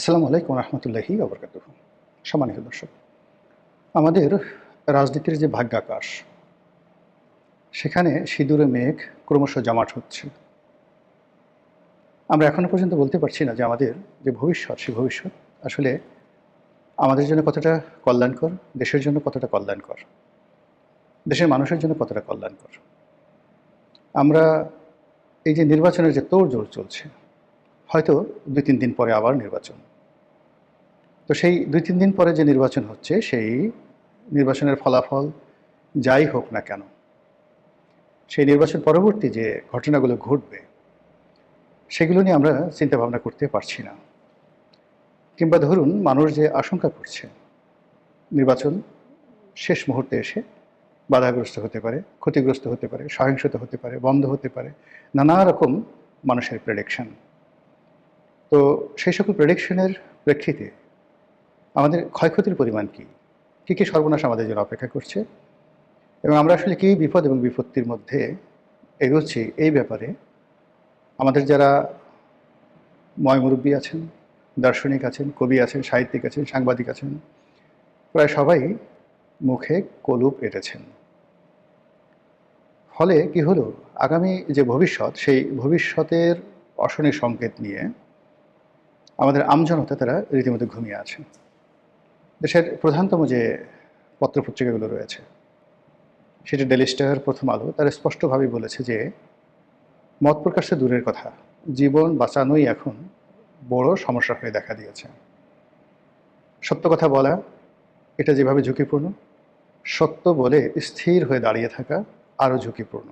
আসসালামু আলাইকুম রহমতুল্লাহি আবরকাত সম্মানিত দর্শক, আমাদের রাজনীতির যে ভাগ্যাকাশ সেখানে সিঁদুরে মেঘ ক্রমশ জমাট হচ্ছে। আমরা এখনও পর্যন্ত বলতে পারছি না যে আমাদের যে ভবিষ্যৎ, সে ভবিষ্যৎ আসলে আমাদের জন্য কতটা কল্যাণকর, দেশের জন্য কতটা কল্যাণকর, দেশের মানুষের জন্য কতটা কল্যাণকর। আমরা এই যে নির্বাচনের যে তোর তোড়জোড় চলছে, হয়তো দুই তিন দিন পরে আবার নির্বাচন। তো সেই দুই, তিন দিন পরে যে নির্বাচন হচ্ছে, সেই নির্বাচনের ফলাফল যাই হোক না কেন, সেই নির্বাচন পরবর্তী যে ঘটনাগুলো ঘটবে, সেগুলো নিয়ে আমরা চিন্তা ভাবনা করতে পারছি না। কিংবা ধরুন মানুষ যে আশঙ্কা করছে, নির্বাচন শেষ মুহূর্তে এসে বাধাগ্রস্ত হতে পারে, ক্ষতিগ্রস্ত হতে পারে, সহিংসতা হতে পারে, বন্ধ হতে পারে, নানা রকম মানুষের প্রেডিকশন তো সেই সকল প্রেডিকশনের প্রেক্ষিতে আমাদের ক্ষয়ক্ষতির পরিমাণ কী? কী কী সর্বনাশ আমাদের জন্য অপেক্ষা করছে? এবং আমরা আসলে কী বিপদ এবং বিপত্তির মধ্যে এগোচ্ছি এই ব্যাপারে আমাদের যারা ময়মুরব্বী আছেন, দার্শনিক আছেন, কবি আছেন, সাহিত্যিক আছেন, সাংবাদিক আছেন, প্রায় সবাই মুখে কলুপ এঁটেছেন। ফলে কি হলো? আগামী যে ভবিষ্যৎ, সেই ভবিষ্যতের অশনি সংকেত নিয়ে আমাদের আমজনতা তারা রীতিমতো ঘুমিয়ে আছে। দেশের প্রধানতম যে পত্রপত্রিকাগুলো রয়েছে, সেটি ডেলি স্টার প্রথম আলো, তারা স্পষ্টভাবেই বলেছে যে, মত প্রকাশে দূরের কথা, জীবন বাঁচানোই এখন বড় সমস্যা হয়ে দেখা দিয়েছে। সত্য কথা বলা, এটা যেভাবে ঝুঁকিপূর্ণ, সত্য বলে স্থির হয়ে দাঁড়িয়ে থাকা আরও ঝুঁকিপূর্ণ।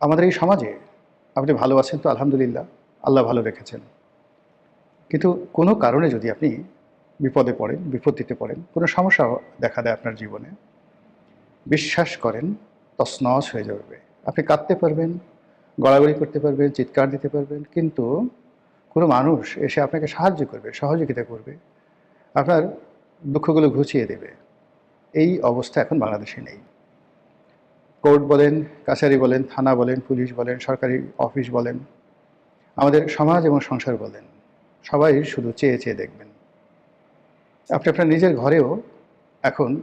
আমাদের এই সমাজে আপনি ভালো আছেন তো আলহামদুলিল্লাহ, আল্লাহ ভালো রেখেছেন। কিন্তু কোনো কারণে যদি আপনি বিপদে পড়েন, বিপত্তিতে পড়েন, কোনো সমস্যা দেখা দেয় আপনার জীবনে, বিশ্বাস করেন তসনস হয়ে যাবে। আপনি কাঁদতে পারবেন, গড়াগড়ি করতে পারবেন, চিৎকার দিতে পারবেন, কিন্তু কোনো মানুষ এসে আপনাকে সাহায্য করবে, সহযোগিতা করবে, আপনার দুঃখগুলো ঘুচিয়ে দেবে। এই অবস্থা এখন বাংলাদেশে নেই। কোর্ট বলেন, কাছারি বলেন, থানা বলেন, পুলিশ বলেন, সরকারি অফিস বলেন, আমাদের সমাজ এবং সংসার বলেন, সবাই শুধু চেয়ে চেয়ে দেখবেন। আপনি আপনার নিজের ঘরেও এখন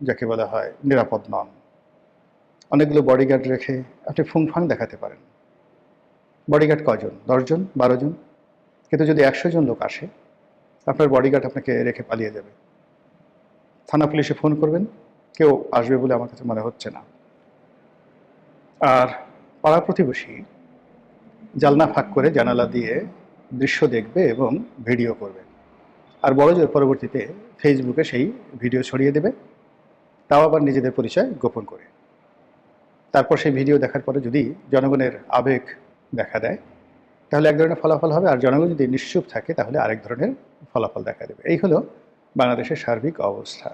যাকে বলা হয় নিরাপদ নন। অনেকগুলো বডিগার্ড রেখে আপনি ফুংফাং দেখাতে পারেন। বডিগার্ড কজন দশজন? বারো জন কিন্তু যদি একশো জন লোক আসে, আপনার বডিগার্ড আপনাকে রেখে পালিয়ে যাবে। থানা পুলিশে ফোন করবেন, কেউ আসবে বলে আমার কাছে মনে হচ্ছে না। আর পাড়া প্রতিবেশী জালনা ফাঁক করে জানালা দিয়ে দৃশ্য দেখবে এবং ভিডিও করবে। আর বড় জোর পরবর্তীতে ফেসবুকে সেই ভিডিও ছড়িয়ে দেবে। তাও আবার নিজেদের পরিচয় গোপন করে। তারপর সেই ভিডিও দেখার পরে যদি জনগণের আবেগ দেখা দেয়, তাহলে এক ধরনের ফলাফল হবে। আর জনগণ যদি নিশ্চুপ থাকে, তাহলে আরেক ধরনের ফলাফল দেখা দেবে। এই হলো বাংলাদেশের সার্বিক অবস্থা।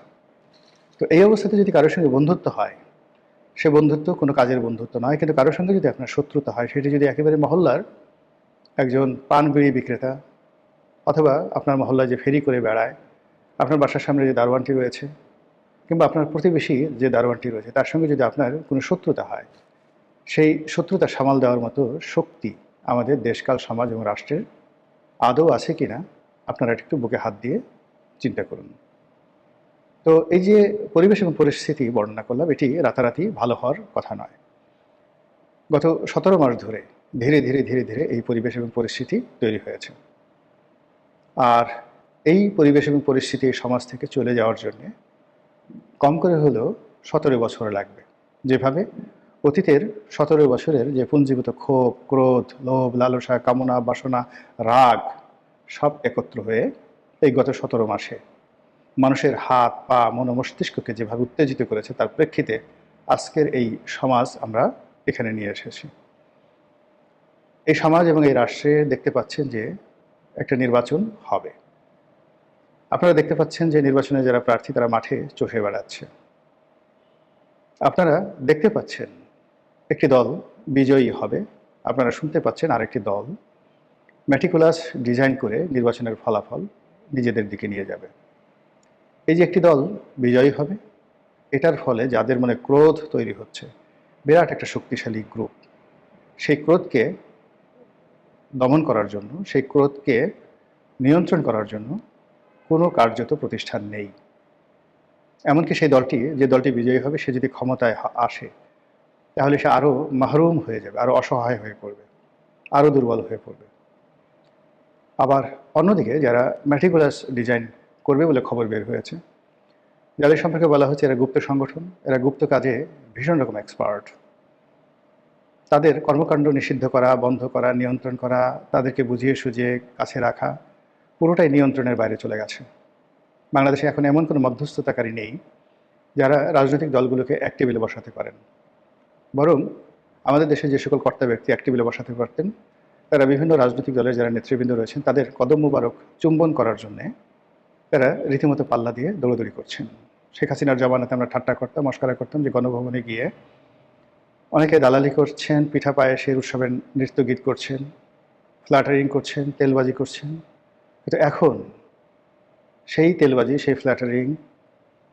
তো এই অবস্থাতে যদি কারোর সঙ্গে বন্ধুত্ব হয়, সে বন্ধুত্ব কোনো কাজের বন্ধুত্ব নয়। কিন্তু কারোর সঙ্গে যদি আপনার শত্রুতা হয়, সেটি যদি একেবারে মহল্লার একজন পান বিড়ি বিক্রেতা অথবা আপনার মহল্লায় যে ফেরি করে বেড়ায়, আপনার বাসার সামনে যে দারোয়ানটি রয়েছে, কিংবা আপনার প্রতিবেশী যে দারোয়ানটি রয়েছে, তার সঙ্গে যদি আপনার কোনো শত্রুতা হয়, সেই শত্রুতা সামাল দেওয়ার মতো শক্তি আমাদের দেশকাল সমাজ এবং রাষ্ট্রের আদৌ আছে কি না আপনারা একটু বুকে হাত দিয়ে চিন্তা করুন। তো এই যে পরিবেশ এবং পরিস্থিতি বর্ণনা করলাম, এটি রাতারাতি ভালো হওয়ার কথা নয়। গত সতেরো মাস ধরে ধীরে ধীরে ধীরে ধীরে এই পরিবেশ এবং পরিস্থিতি তৈরি হয়েছে। আর এই পরিবেশ এবং পরিস্থিতি সমাজ থেকে চলে যাওয়ার জন্যে কম করে হলেও সতেরো বছর লাগবে। যেভাবে অতীতের সতেরো বছরের যে পুঞ্জীভূত ক্ষোভ, ক্রোধ, লোভ, লালসা, কামনা, বাসনা, রাগ সব একত্র হয়ে এই গত সতেরো মাসে মানুষের হাত, পা, মন মস্তিষ্ককে যেভাবে উত্তেজিত করেছে তার প্রেক্ষিতে আজকের এই সমাজ আমরা এখানে নিয়ে এসেছি। এই সমাজ এবং এই রাষ্ট্রে দেখতে পাচ্ছেন যে একটা নির্বাচন হবে। আপনারা দেখতে পাচ্ছেন যে নির্বাচনে যারা প্রার্থী, তারা মাঠে চষে বেড়াচ্ছে। আপনারা দেখতে পাচ্ছেন একটি দল বিজয়ী হবে। আপনারা শুনতে পাচ্ছেন আরেকটি দল ম্যাটিকুলাস ডিজাইন করে নির্বাচনের ফলাফল নিজেদের দিকে নিয়ে যাবে। এই যে একটি দল বিজয়ী হবে, এটার ফলে যাদের মনে ক্রোধ তৈরি হচ্ছে, বিরাট একটা শক্তিশালী গ্রুপ সেই ক্রোধকে দমন করার জন্য, সেই ক্রোধকে নিয়ন্ত্রণ করার জন্য কোনো কার্যত প্রতিষ্ঠান নেই। এমনকি সেই দলটি, যে দলটি বিজয়ী হবে, সে যদি ক্ষমতায় আসে, তাহলে সে আরও মাহরুম হয়ে যাবে, আরও অসহায় হয়ে পড়বে, আরও দুর্বল হয়ে পড়বে। আবার অন্যদিকে যারা ম্যাটিকুলাস ডিজাইন করবে বলে খবর বের হয়েছে, যাদের সম্পর্কে বলা হচ্ছে এরা গুপ্ত সংগঠন, এরা গুপ্ত কাজে ভীষণ রকম এক্সপার্ট তাদের কর্মকাণ্ড নিষিদ্ধ করা, বন্ধ করা, নিয়ন্ত্রণ করা, তাদেরকে বুঝিয়ে সুঝিয়ে কাছে রাখা পুরোটাই নিয়ন্ত্রণের বাইরে চলে গেছে। বাংলাদেশে এখন এমন কোনো মধ্যস্থতাকারী নেই যারা রাজনৈতিক দলগুলোকে এক টেবিলে বসাতে পারেন। বরং আমাদের দেশে যে সকল কর্তা ব্যক্তি এক টেবিলে বসাতে পারতেন, তারা বিভিন্ন রাজনৈতিক দলের যারা নেতৃবৃন্দ রয়েছেন, তাদের কদম মুবারক চুম্বন করার জন্যে তারা রীতিমতো পাল্লা দিয়ে দৌড়দৌড়ি করছেন। শেখ হাসিনার জমানাতে আমরা ঠাট্টা করতাম, মস্করা করতাম যে গণভবনে গিয়ে অনেকে দালালি করছেন, পিঠা পায়েসের উৎসবের নৃত্য গীত করছেন ফ্ল্যাটারিং করছেন, তেলবাজি করছেন। কিন্তু এখন সেই তেলবাজি, সেই ফ্ল্যাটারিং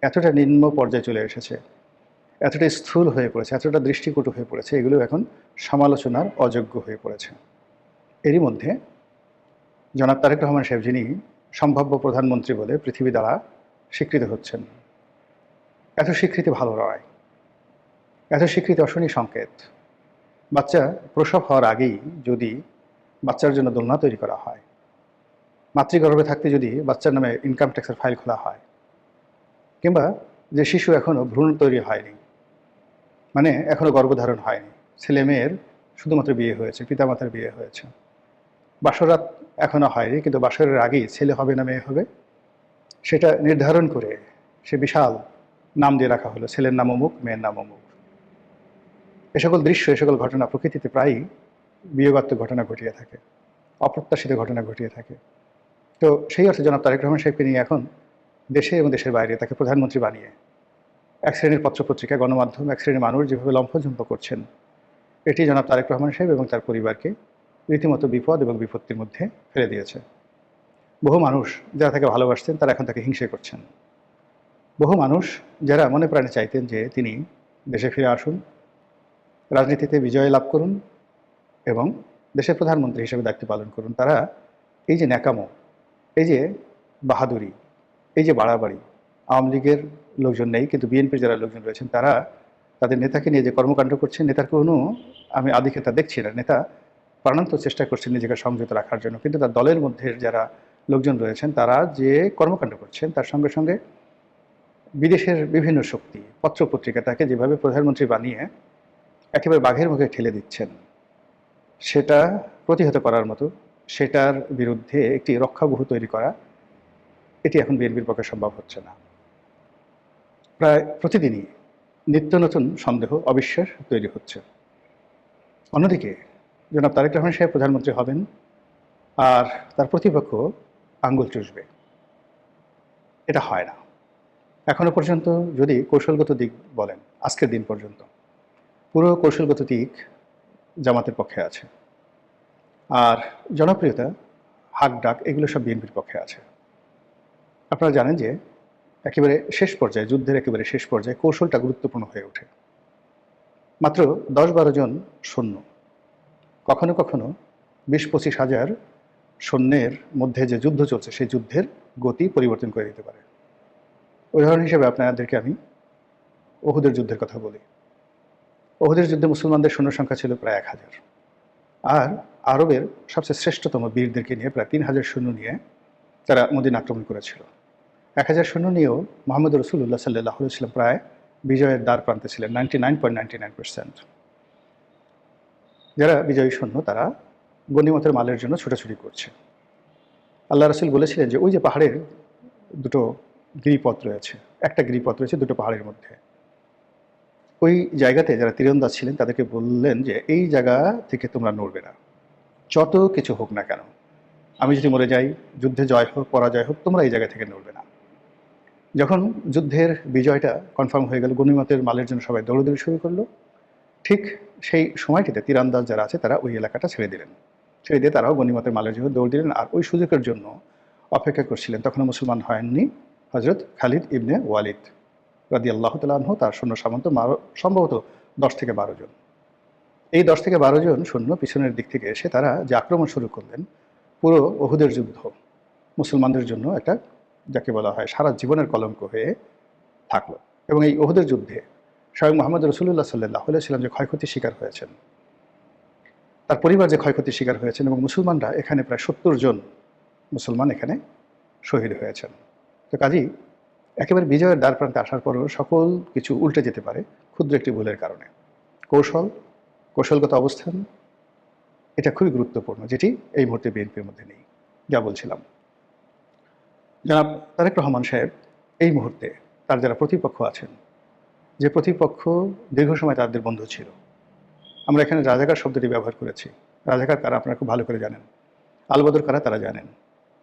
এতটা নিম্ন পর্যায়ে চলে এসেছে, এতটা স্থূল হয়ে পড়েছে, এতটা দৃষ্টিকটু হয়ে পড়েছে, এগুলো এখন সমালোচনার অযোগ্য হয়ে পড়েছে। এরই মধ্যে জনাব তারেক রহমান সাহেব যিনি সম্ভাব্য প্রধানমন্ত্রী বলে পৃথিবী দ্বারা স্বীকৃত হচ্ছেন, এত স্বীকৃতি ভালো নয়। এত স্বীকৃতি অশনি সংকেত। বাচ্চা প্রসব হওয়ার আগেই যদি বাচ্চার জন্য দোলনা তৈরি করা হয়, মাতৃগর্ভে থাকতে যদি বাচ্চার নামে ইনকাম ট্যাক্সের ফাইল খোলা হয়, কিংবা যে শিশু এখনও ভ্রূণ তৈরি হয়নি মানে এখনও গর্ভধারণ হয়নি, ছেলে মেয়ের শুধুমাত্র বিয়ে হয়েছে, পিতামাতার বিয়ে হয়েছে বাসরাত এখনও হয়নি, কিন্তু বাসরের আগেই ছেলে হবে না মেয়ে হবে, সেটা নির্ধারণ করে সে বিশাল নাম দিয়ে রাখা হলো, ছেলের নাম অমুক, মেয়ের নাম অমুক। এ সকল দৃশ্য, এ সকল ঘটনা প্রকৃতিতে প্রায়ই বিয়োগাত্মক ঘটনা ঘটিয়ে থাকে, অপ্রত্যাশিত ঘটনা ঘটিয়ে থাকে। তো সেই অর্থে জনাব তারেক রহমান সাহেবকে নিয়ে এখন দেশে এবং দেশের বাইরে তাকে প্রধানমন্ত্রী বানিয়ে এক শ্রেণির পত্রপত্রিকা, গণমাধ্যম, এক শ্রেণির মানুষ যেভাবে লম্ফঝম্প করছেন, এটি জনাব তারেক রহমান সাহেব এবং তার পরিবারকে রীতিমতো বিপদ এবং বিপত্তির মধ্যে ফেলে দিয়েছে। বহু মানুষ যারা তাকে ভালোবাসতেন, তারা এখন তাকে হিংসে করছেন। বহু মানুষ যারা মনে প্রাণে চাইতেন যে তিনি দেশে ফিরে আসুন রাজনীতিতে বিজয় লাভ করুন এবং দেশের প্রধানমন্ত্রী হিসেবে দায়িত্ব পালন করুন। তারা এই যে ন্যাকামো, এই যে বাহাদুরি, এই যে বাড়াবাড়ি, আওয়ামী লীগের লোকজন নেই, কিন্তু বিএনপির যারা লোকজন রয়েছেন, তারা তাদের নেতাকে নিয়ে যে কর্মকাণ্ড করছেন নেতার কোনো আমি আধিক্যতা দেখছি না। নেতা প্রাণান্ত চেষ্টা করছেন নিজেকে সংযত রাখার জন্য, কিন্তু তার দলের মধ্যে যারা লোকজন রয়েছেন, তারা যে কর্মকাণ্ড করছেন, তার সঙ্গে সঙ্গে বিদেশের বিভিন্ন শক্তি, পত্রপত্রিকা, তাকে যেভাবে প্রধানমন্ত্রী বানিয়ে একেবারে বাঘের মুখে ঠেলে দিচ্ছেন। সেটা প্রতিহত করার মতো, সেটার বিরুদ্ধে একটি রক্ষাবহু তৈরি করা, এটি এখন বিএনপির পক্ষে সম্ভব হচ্ছে না। প্রায় প্রতিদিনই নিত্য নতুন সন্দেহ অবিশ্বাস তৈরি হচ্ছে। অন্যদিকে, জনাব তারেক রহমান সাহেব প্রধানমন্ত্রী হবেন, আর তার প্রতিপক্ষ আঙ্গুল চুষবে। এটা হয় না। এখনও পর্যন্ত যদি কৌশলগত দিক বলেন, আজকের দিন পর্যন্ত। পুরো কৌশলগত দিক জামাতের পক্ষে আছে। আর জনপ্রিয়তা, হাক, ডাক, এগুলো সব বিএনপির পক্ষে আছে। আপনারা জানেন যে একেবারে শেষ পর্যায়ে, যুদ্ধের একেবারে শেষ পর্যায়ে কৌশলটা গুরুত্বপূর্ণ হয়ে ওঠে। মাত্র দশ বারো জন সৈন্য, কখনো কখনো বিশ পঁচিশ হাজার সৈন্যের মধ্যে যে যুদ্ধ চলছে, সেই যুদ্ধের গতি পরিবর্তন করে দিতে পারে। উদাহরণ হিসেবে আপনাদেরকে আমি ওহুদের যুদ্ধের কথা বলি। ওহুদের যুদ্ধে মুসলমানদের সৈন্য সংখ্যা ছিল প্রায় এক হাজার। আর আরবের সবচেয়ে শ্রেষ্ঠতম বীরদেরকে নিয়ে প্রায় তিন হাজার সৈন্য নিয়ে তারা মদিন আক্রমণ করেছিল। এক হাজার সৈন্য নিয়েও মোহাম্মদ রসুল্লাহ সাল্লাহ সাল্লাম প্রায় বিজয়ের দ্বার প্রান্তে ছিলেন, ninety nine point ninety nine percent. যারা বিজয়ী সৈন্য, তারা গণিমতের মালের জন্য ছোটাছুটি করছে। আল্লাহ রসুল বলেছিলেন যে, ওই যে পাহাড়ের দুটো গিরিপথ রয়েছে, একটা গিরিপথ রয়েছে দুটো পাহাড়ের মধ্যে। ওই জায়গাতে যারা তীরন্দাজ ছিলেন, তাদেরকে বললেন যে, এই জায়গা থেকে তোমরা নড়বে না। যত কিছু হোক না কেন। আমি যদি মরে যাই, যুদ্ধে জয় হোক, পরাজয় হোক, তোমরা এই জায়গা থেকে নড়বে না। যখন যুদ্ধের বিজয়টা কনফার্ম হয়ে গেল, গণিমতের মালের জন্য সবাই দৌড়দৌড়ি শুরু করল। ঠিক সেই সময়টিতে তীরান্দাজ যারা আছে, তারা ওই এলাকাটা ছেড়ে দিলেন। ছেড়ে দিয়ে তারাও গণিমতের মালের জন্য দৌড় দিলেন আর ওই সুযোগের জন্য অপেক্ষা করছিলেন। তখনও মুসলমান হয়ননি হজরত খালিদ ইবনে ওয়ালিদ। রাদি আল্লাহ তালাহ তার সৈন্য সামন্ত সম্ভবত দশ থেকে বারো জন। এই দশ থেকে বারো জন সৈন্য পিছনের দিক থেকে এসে তারা যে আক্রমণ শুরু করলেন, পুরো অহুদের যুদ্ধ। মুসলমানদের জন্য একটা, যাকে বলা হয় সারা জীবনের কলঙ্ক হয়ে থাকল। এবং এই ওহুদের যুদ্ধে স্বয়ং মোহাম্মদ রসুল্লাহ সাল্লাহ সাল্লাম যে ক্ষয়ক্ষতির শিকার হয়েছেন, তার পরিবার যে ক্ষয়ক্ষতির শিকার হয়েছেন এবং মুসলমানরা এখানে প্রায় সত্তর জন মুসলমান এখানে শহীদ হয়েছেন। তো কাজেই একেবারে বিজয়ের দ্বার প্রান্তে আসার পরও সকল কিছু উল্টে যেতে পারে ক্ষুদ্র একটি ভুলের কারণে। কৌশল, কৌশলগত অবস্থান, এটা খুবই গুরুত্বপূর্ণ, যেটি এই মুহূর্তে বিএনপির মধ্যে নেই, যা বলছিলাম। জনাব তারেক রহমান সাহেব, এই মুহূর্তে তার যারা প্রতিপক্ষ আছেন, যে প্রতিপক্ষ দীর্ঘ সময় তাদের বন্ধু ছিল। আমরা এখানে রাজাকার শব্দটি ব্যবহার করেছি। রাজাকার কারা আপনারা খুব ভালো করে জানেন। আলবদর কারা তারা জানেন।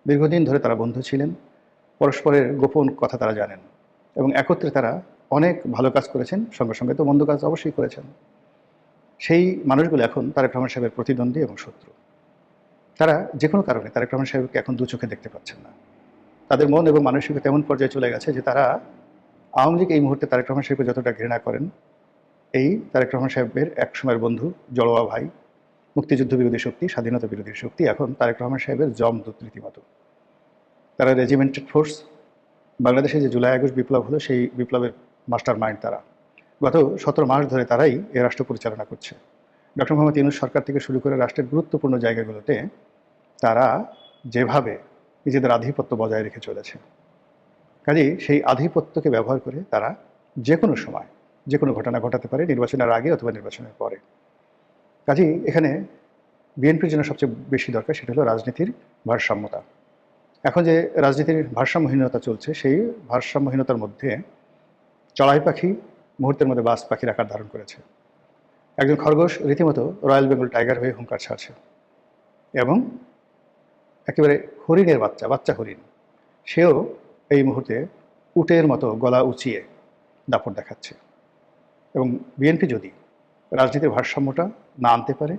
দীর্ঘদিন ধরে তারা বন্ধু ছিলেন। পরস্পরের গোপন কথা তারা জানেন এবং একত্রে তারা অনেক ভালো কাজ করেছেন, সঙ্গে সঙ্গে তো মন্দ কাজ অবশ্যই করেছেন। সেই মানুষগুলো এখন তারেক রহমান সাহেবের প্রতিদ্বন্দ্বী এবং শত্রু। তারা যে কোনো কারণে তারেক রহমান সাহেবকে এখন দু চোখে দেখতে পাচ্ছেন না। তাদের মন এবং মানসিকতা এমন পর্যায়ে চলে গেছে যে তারা আওয়ামী লীগ এই মুহূর্তে তারেক রহমান সাহেবকে যতটা ঘৃণা করেন, এই তারেক রহমান সাহেবের এক সময়ের বন্ধু, জড়োয়া ভাই, মুক্তিযুদ্ধ বিরোধী শক্তি, স্বাধীনতা বিরোধী শক্তি, এখন তারেক রহমান সাহেবের জম দূত রীতিমতো। তারা রেজিমেন্টেড ফোর্স বাংলাদেশে যে জুলাই, আগস্ট বিপ্লব হলো, সেই বিপ্লবের মাস্টার মাইন্ড তারা। গত সতেরো মাস ধরে তারাই এ রাষ্ট্র পরিচালনা করছে। ডক্টর মোহাম্মদ ইউনুস সরকার থেকে শুরু করে রাষ্ট্রের গুরুত্বপূর্ণ জায়গাগুলোতে তারা যেভাবে নিজেদের আধিপত্য বজায় রেখে চলেছে, কাজেই সেই আধিপত্যকে ব্যবহার করে তারা যে কোনো সময় যে কোনো ঘটনা ঘটাতে পারে, নির্বাচনের আগে অথবা নির্বাচনের পরে। কাজেই এখানে বিএনপির জন্য সবচেয়ে বেশি দরকার সেটা হলো রাজনীতির ভারসাম্যতা। এখন যে রাজনীতির ভারসাম্যহীনতা চলছে, সেই ভারসাম্যহীনতার মধ্যে চড়াই পাখি মুহূর্তের মধ্যে বাস পাখির আকার ধারণ করেছে। একজন খরগোশ রীতিমতো রয়্যাল বেঙ্গল টাইগার হয়ে হুঙ্কার ছাড়ছে এবং একেবারে হরিণের বাচ্চা বাচ্চা হরিণ, সেও এই মুহূর্তে উটের মতো গলা উঁচিয়ে দাপট দেখাচ্ছে। এবং বিএনপি যদি রাজনীতির ভারসাম্যটা না আনতে পারে